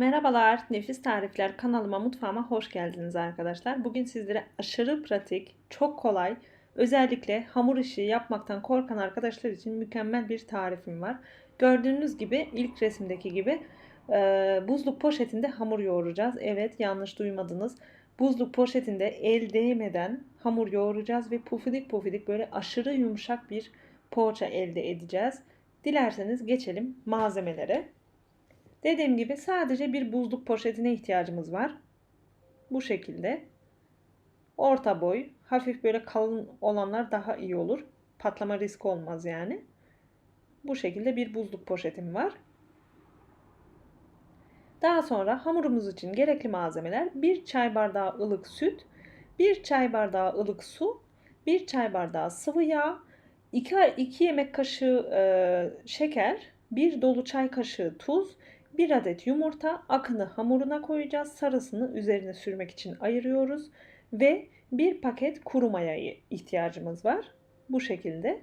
Merhabalar, Nefis Tarifler kanalıma, mutfağıma hoş geldiniz arkadaşlar. Bugün sizlere aşırı pratik, çok kolay, özellikle hamur işi yapmaktan korkan arkadaşlar için mükemmel bir tarifim var. Gördüğünüz gibi ilk resimdeki gibi e, buzluk poşetinde hamur yoğuracağız. Evet, yanlış duymadınız. Buzluk poşetinde el değmeden hamur yoğuracağız ve pufidik pufidik böyle aşırı yumuşak bir poğaça elde edeceğiz. Dilerseniz geçelim malzemelere. Dediğim gibi sadece bir buzluk poşetine ihtiyacımız var. Bu şekilde. Orta boy, hafif böyle kalın olanlar daha iyi olur. Patlama riski olmaz yani. Bu şekilde bir buzluk poşetim var. Daha sonra hamurumuz için gerekli malzemeler 1 çay bardağı ılık süt, 1 çay bardağı ılık su, 1 çay bardağı sıvı yağ, 2, 2 yemek kaşığı e, şeker, 1 dolu çay kaşığı tuz, 1 adet yumurta akını hamuruna koyacağız. Sarısını üzerine sürmek için ayırıyoruz. Ve bir paket kuru mayaya ihtiyacımız var. Bu şekilde.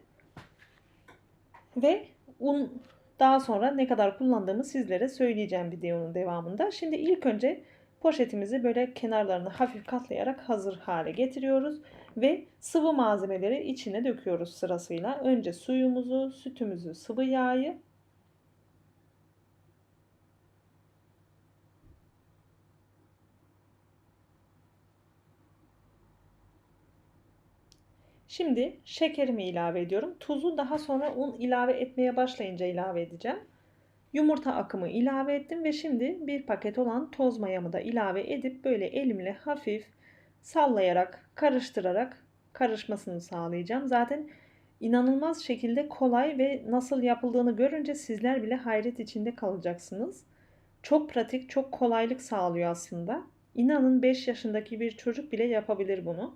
Ve un daha sonra ne kadar kullandığımı sizlere söyleyeceğim videonun devamında. Şimdi ilk önce poşetimizi böyle kenarlarını hafif katlayarak hazır hale getiriyoruz. Ve sıvı malzemeleri içine döküyoruz sırasıyla. Önce suyumuzu, sütümüzü, sıvı yağı Şimdi şekerimi ilave ediyorum. Tuzu daha sonra un ilave etmeye başlayınca ilave edeceğim. Yumurta akımı ilave ettim ve şimdi bir paket olan toz mayamı da ilave edip böyle elimle hafif sallayarak, karıştırarak karışmasını sağlayacağım. Zaten inanılmaz şekilde kolay ve nasıl yapıldığını görünce sizler bile hayret içinde kalacaksınız. Çok pratik, çok kolaylık sağlıyor aslında. İnanın 5 yaşındaki bir çocuk bile yapabilir bunu.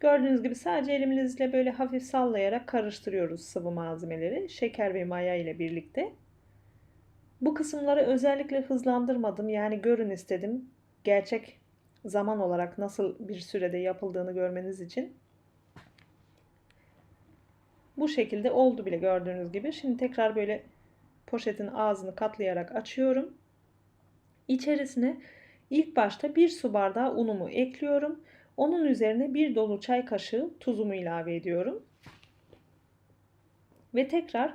Gördüğünüz gibi sadece elimizle böyle hafif sallayarak karıştırıyoruz sıvı malzemeleri şeker ve maya ile birlikte. Bu kısımları özellikle hızlandırmadım yani görün istedim. Gerçek zaman olarak nasıl bir sürede yapıldığını görmeniz için. Bu şekilde oldu bile gördüğünüz gibi. Şimdi tekrar böyle poşetin ağzını katlayarak açıyorum. İçerisine ilk başta bir su bardağı unumu ekliyorum. Onun üzerine bir dolu çay kaşığı tuzumu ilave ediyorum. Ve tekrar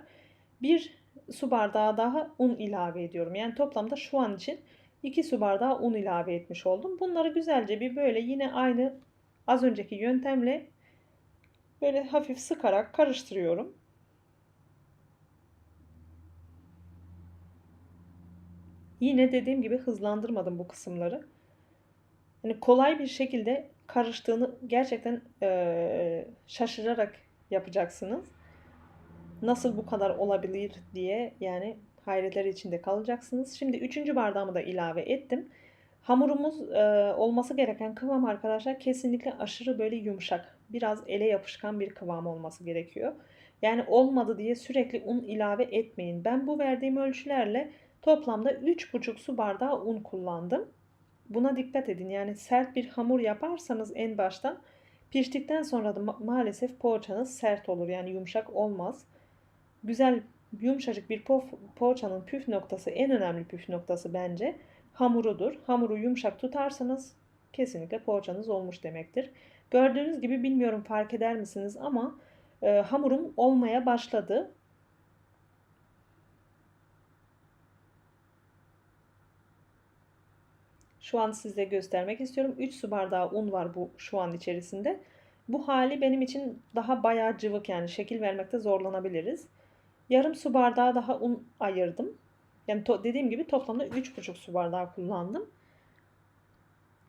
bir su bardağı daha un ilave ediyorum. Yani toplamda şu an için 2 su bardağı un ilave etmiş oldum. Bunları güzelce bir böyle yine aynı az önceki yöntemle böyle hafif sıkarak karıştırıyorum. Yine dediğim gibi hızlandırmadım bu kısımları. Yani kolay bir şekilde karıştığını gerçekten e, şaşırarak yapacaksınız. Nasıl bu kadar olabilir diye yani hayretler içinde kalacaksınız. Şimdi üçüncü bardağımı da ilave ettim. Hamurumuz e, olması gereken kıvam arkadaşlar kesinlikle aşırı böyle yumuşak. Biraz ele yapışkan bir kıvam olması gerekiyor. Yani olmadı diye sürekli un ilave etmeyin. Ben bu verdiğim ölçülerle toplamda 3,5 su bardağı un kullandım. Buna dikkat edin. Yani sert bir hamur yaparsanız en baştan piştikten sonra da ma maalesef poğaçanız sert olur. Yani yumuşak olmaz. Güzel yumuşacık bir po poğaçanın püf noktası en önemli püf noktası bence hamurudur. Hamuru yumuşak tutarsanız kesinlikle poğaçanız olmuş demektir. Gördüğünüz gibi bilmiyorum fark eder misiniz ama e, hamurum olmaya başladı. Şu an size göstermek istiyorum. 3 su bardağı un var bu şu an içerisinde. Bu hali benim için daha bayağı cıvık yani şekil vermekte zorlanabiliriz. Yarım su bardağı daha un ayırdım. Yani dediğim gibi toplamda 3,5 su bardağı kullandım.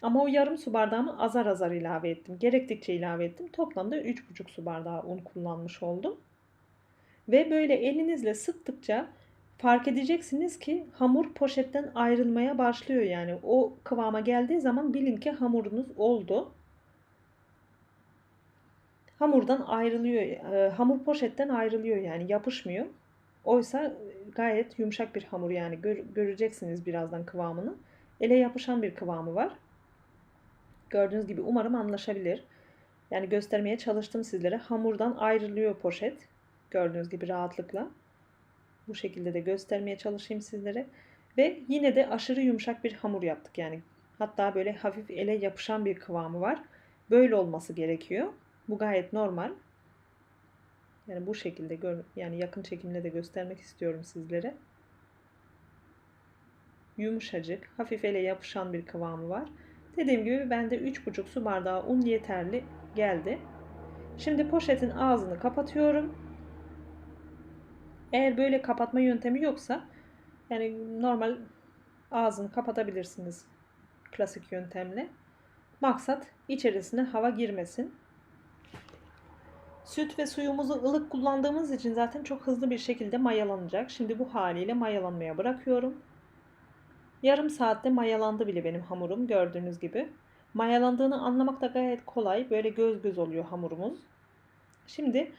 Ama o yarım su bardağımı azar azar ilave ettim. Gerektikçe ilave ettim. Toplamda 3,5 su bardağı un kullanmış oldum. Ve böyle elinizle sıktıkça fark edeceksiniz ki hamur poşetten ayrılmaya başlıyor yani. O kıvama geldiği zaman bilin ki hamurunuz oldu. Hamurdan ayrılıyor. E, hamur poşetten ayrılıyor yani yapışmıyor. Oysa gayet yumuşak bir hamur yani Gör, göreceksiniz birazdan kıvamını. Ele yapışan bir kıvamı var. Gördüğünüz gibi umarım anlaşabilir. Yani göstermeye çalıştım sizlere. Hamurdan ayrılıyor poşet. Gördüğünüz gibi rahatlıkla. Bu şekilde de göstermeye çalışayım sizlere. Ve yine de aşırı yumuşak bir hamur yaptık yani. Hatta böyle hafif ele yapışan bir kıvamı var. Böyle olması gerekiyor. Bu gayet normal. Yani bu şekilde gör yani yakın çekimle de göstermek istiyorum sizlere. Yumuşacık, hafif ele yapışan bir kıvamı var. Dediğim gibi bende 3,5 su bardağı un yeterli geldi. Şimdi poşetin ağzını kapatıyorum. Eğer böyle kapatma yöntemi yoksa yani normal ağzını kapatabilirsiniz klasik yöntemle. Maksat içerisine hava girmesin. Süt ve suyumuzu ılık kullandığımız için zaten çok hızlı bir şekilde mayalanacak. Şimdi bu haliyle mayalanmaya bırakıyorum. Yarım saatte mayalandı bile benim hamurum gördüğünüz gibi. Mayalandığını anlamak da gayet kolay. Böyle göz göz oluyor hamurumuz. Şimdi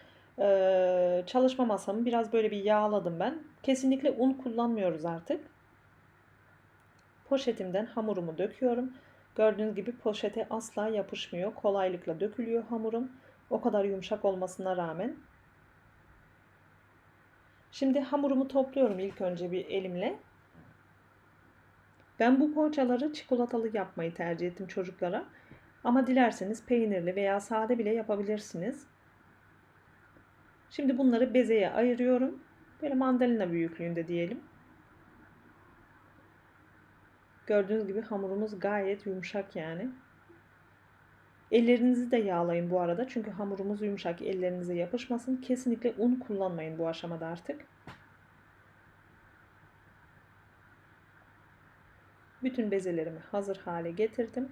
çalışma masamı biraz böyle bir yağladım ben. Kesinlikle un kullanmıyoruz artık. Poşetimden hamurumu döküyorum. Gördüğünüz gibi poşete asla yapışmıyor. Kolaylıkla dökülüyor hamurum. O kadar yumuşak olmasına rağmen. Şimdi hamurumu topluyorum ilk önce bir elimle. Ben bu poğaçaları çikolatalı yapmayı tercih ettim çocuklara. Ama dilerseniz peynirli veya sade bile yapabilirsiniz. Şimdi bunları bezeye ayırıyorum. Böyle mandalina büyüklüğünde diyelim. Gördüğünüz gibi hamurumuz gayet yumuşak yani. Ellerinizi de yağlayın bu arada. Çünkü hamurumuz yumuşak. Ellerinize yapışmasın. Kesinlikle un kullanmayın bu aşamada artık. Bütün bezelerimi hazır hale getirdim.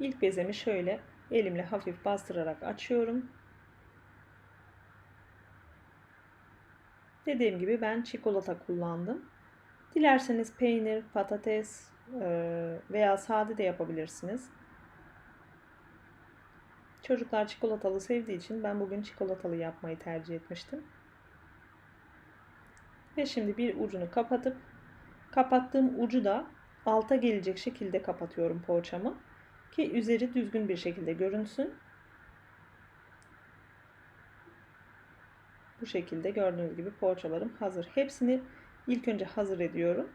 İlk bezemi şöyle elimle hafif bastırarak açıyorum. Dediğim gibi ben çikolata kullandım. Dilerseniz peynir, patates veya sade de yapabilirsiniz. Çocuklar çikolatalı sevdiği için ben bugün çikolatalı yapmayı tercih etmiştim. Ve şimdi bir ucunu kapatıp kapattığım ucu da alta gelecek şekilde kapatıyorum poğaçamı ki üzeri düzgün bir şekilde görünsün. Bu şekilde gördüğünüz gibi poğaçalarım hazır. Hepsini ilk önce hazır ediyorum.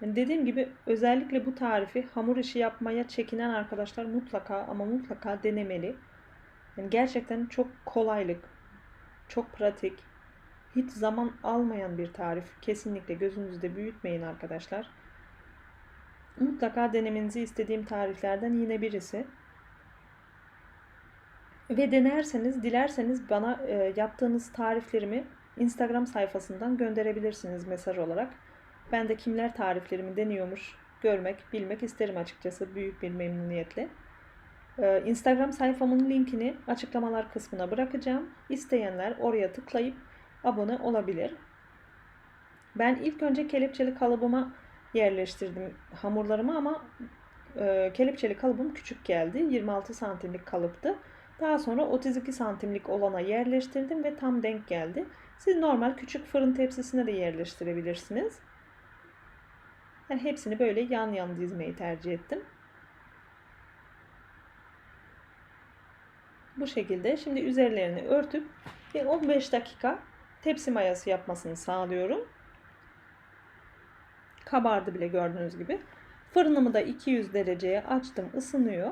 Yani dediğim gibi özellikle bu tarifi hamur işi yapmaya çekinen arkadaşlar mutlaka ama mutlaka denemeli. Yani gerçekten çok kolaylık, çok pratik, hiç zaman almayan bir tarif. Kesinlikle gözünüzde büyütmeyin arkadaşlar. Mutlaka denemenizi istediğim tariflerden yine birisi. Ve denerseniz, dilerseniz bana e, yaptığınız tariflerimi Instagram sayfasından gönderebilirsiniz mesaj olarak. Ben de kimler tariflerimi deniyormuş görmek, bilmek isterim açıkçası büyük bir memnuniyetle. Ee, Instagram sayfamın linkini açıklamalar kısmına bırakacağım. İsteyenler oraya tıklayıp abone olabilir. Ben ilk önce kelepçeli kalıbıma yerleştirdim hamurlarımı ama e, kelepçeli kalıbım küçük geldi. 26 santimlik kalıptı. Daha sonra 32 santimlik olana yerleştirdim ve tam denk geldi. Siz normal küçük fırın tepsisine de yerleştirebilirsiniz. Ben hepsini böyle yan yan dizmeyi tercih ettim. Bu şekilde şimdi üzerlerini örtüp bir 15 dakika tepsi mayası yapmasını sağlıyorum. Kabardı bile gördüğünüz gibi. Fırınımı da 200 dereceye açtım ısınıyor.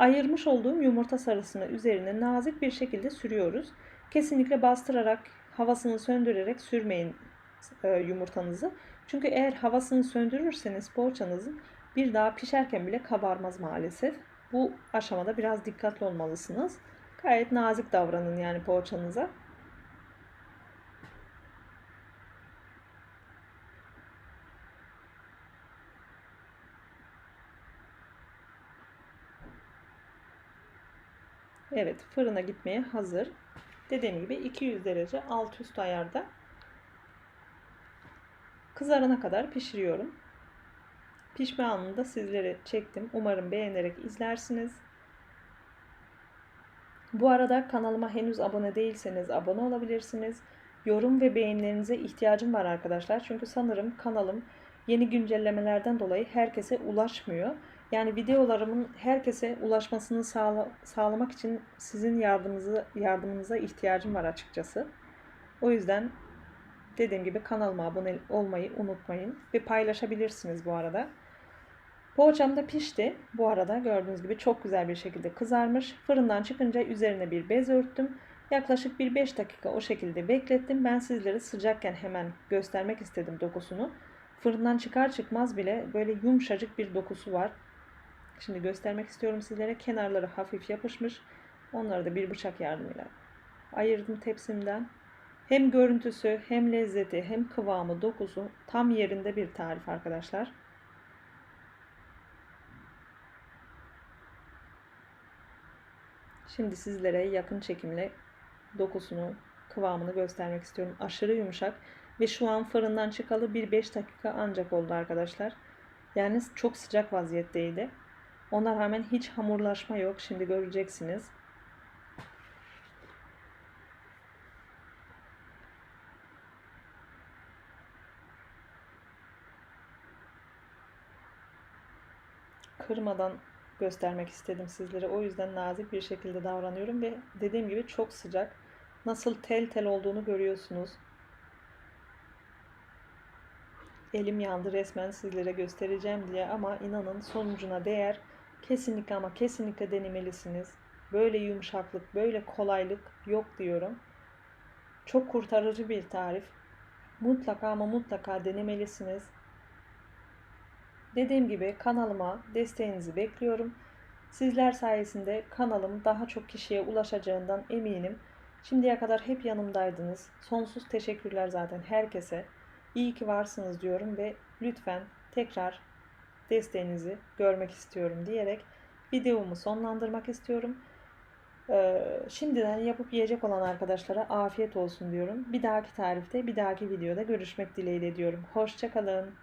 Ayırmış olduğum yumurta sarısını üzerine nazik bir şekilde sürüyoruz. Kesinlikle bastırarak havasını söndürerek sürmeyin e, yumurtanızı. Çünkü eğer havasını söndürürseniz poğaçanızın bir daha pişerken bile kabarmaz maalesef. Bu aşamada biraz dikkatli olmalısınız. Gayet nazik davranın yani poğaçanıza. Evet fırına gitmeye hazır. Dediğim gibi 200 derece alt üst ayarda kızarana kadar pişiriyorum. Pişme anını da sizlere çektim. Umarım beğenerek izlersiniz. Bu arada kanalıma henüz abone değilseniz abone olabilirsiniz. Yorum ve beğenilerinize ihtiyacım var arkadaşlar. Çünkü sanırım kanalım yeni güncellemelerden dolayı herkese ulaşmıyor. Yani videolarımın herkese ulaşmasını sağla sağlamak için sizin yardımınızı, yardımınıza ihtiyacım var açıkçası. O yüzden Dediğim gibi kanalıma abone olmayı unutmayın ve paylaşabilirsiniz bu arada. Poğaçam da pişti. Bu arada gördüğünüz gibi çok güzel bir şekilde kızarmış. Fırından çıkınca üzerine bir bez örttüm. Yaklaşık bir 5 dakika o şekilde beklettim. Ben sizlere sıcakken hemen göstermek istedim dokusunu. Fırından çıkar çıkmaz bile böyle yumuşacık bir dokusu var. Şimdi göstermek istiyorum sizlere. Kenarları hafif yapışmış. Onları da bir bıçak yardımıyla ayırdım tepsimden. Hem görüntüsü, hem lezzeti, hem kıvamı, dokusu tam yerinde bir tarif arkadaşlar. Şimdi sizlere yakın çekimle dokusunu, kıvamını göstermek istiyorum. Aşırı yumuşak ve şu an fırından çıkalı bir 5 dakika ancak oldu arkadaşlar. Yani çok sıcak vaziyetteydi. Ona rağmen hiç hamurlaşma yok. Şimdi göreceksiniz. kırmadan göstermek istedim sizlere. O yüzden nazik bir şekilde davranıyorum ve dediğim gibi çok sıcak. Nasıl tel tel olduğunu görüyorsunuz. Elim yandı resmen sizlere göstereceğim diye ama inanın sonucuna değer. Kesinlikle ama kesinlikle denemelisiniz. Böyle yumuşaklık, böyle kolaylık yok diyorum. Çok kurtarıcı bir tarif. Mutlaka ama mutlaka denemelisiniz. Dediğim gibi kanalıma desteğinizi bekliyorum. Sizler sayesinde kanalım daha çok kişiye ulaşacağından eminim. Şimdiye kadar hep yanımdaydınız. Sonsuz teşekkürler zaten herkese. İyi ki varsınız diyorum ve lütfen tekrar desteğinizi görmek istiyorum diyerek videomu sonlandırmak istiyorum. Ee, şimdiden yapıp yiyecek olan arkadaşlara afiyet olsun diyorum. Bir dahaki tarifte, bir dahaki videoda görüşmek dileğiyle diyorum. Hoşçakalın.